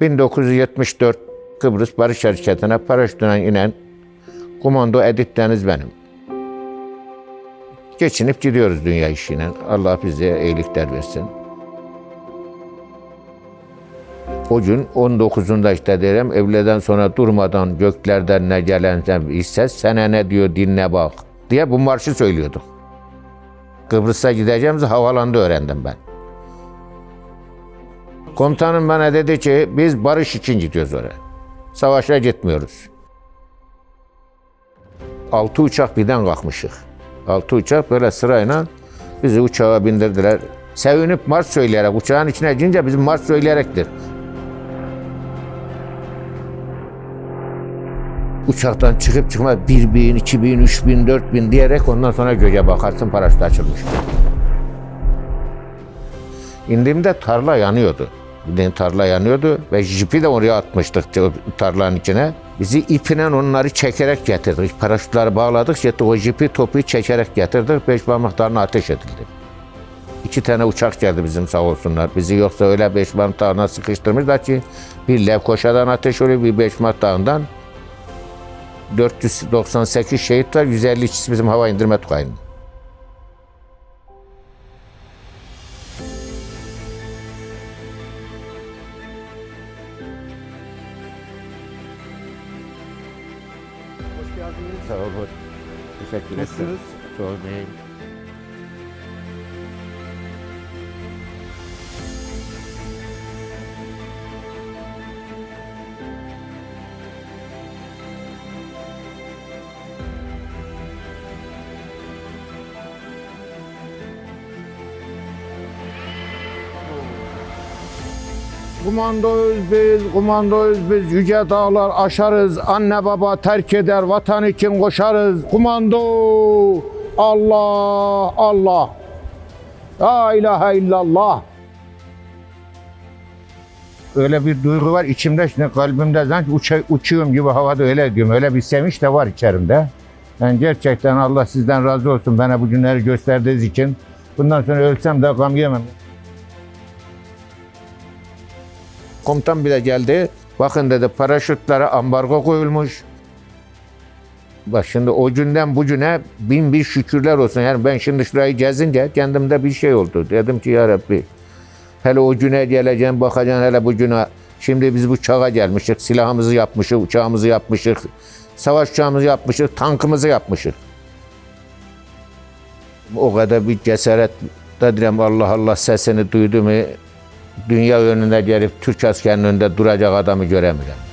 1974 Kıbrıs Barış Hareketi'ne paraşütüne inen komando Edip Deniz benim. Geçinip gidiyoruz dünya işine. Allah bize iyilikler versin. O gün 19'unda işte derim evleden sonra durmadan göklerden ne gelen bir ses ne diyor dinle bak diye bu marşı söylüyorduk. Kıbrıs'a gideceğimizi havalanda öğrendim ben. Komutanım bana dedi ki biz barış için gidiyoruz oraya. Savaşa gitmiyoruz. Altı uçak birden kalkmışık. Altı uçak böyle sırayla bizi uçağa bindirdiler. Sevinip marş söyleyerek uçağın içine girince bizim marş söyleyerektir. Uçaktan çıkıp çıkma bir bin, iki bin, üç bin, dört bin diyerek ondan sonra göğe bakarsın paraşüt açılmış. İndiğimde tarla yanıyordu. Tarla yanıyordu ve jipi de oraya atmıştık tarlanın içine. Bizi ipiyle onları çekerek getirdik. Paraşütleri bağladık. İşte o jipi topu çekerek getirdik. Beş parmaklarına ateş edildi. İki tane uçak geldi bizim sağ olsunlar. Bizi yoksa öyle beş parmak sıkıştırmışlar ki bir Levkoşa'dan ateş oluyor, bir beş dağından 498 şehit var, 150 kişi bizim hava indirme tukayının. Geldiniz. Sağ olun. Teşekkür ederim. Nasılsınız? Sormayın. Kumandoyuz biz, kumandoyuz biz, yüce dağlar aşarız, anne baba terk eder, vatan için koşarız. Kumando, Allah, Allah. La ilahe illallah. Öyle bir duygu var içimde, şimdi kalbimde sanki uça, uçuyorum gibi havada öyle diyorum. Öyle bir sevinç de var içerimde. Ben gerçekten Allah sizden razı olsun bana bu günleri gösterdiğiniz için. Bundan sonra ölsem de gam yemem. Komutan bile geldi. Bakın dedi paraşütlere ambargo koyulmuş. Bak şimdi o günden bugüne bin bir şükürler olsun. Yani ben şimdi şurayı gezince kendimde bir şey oldu. Dedim ki ya Rabbi hele o güne geleceğim bakacaksın hele bu güne. Şimdi biz bu çağa gelmişik. Silahımızı yapmışık, uçağımızı yapmışık. Savaş uçağımızı yapmışık, tankımızı yapmışık. O kadar bir cesaret dedim Allah Allah sesini duydu mu dünya önünde gelip Türk askerinin önünde duracak adamı göremiyorum.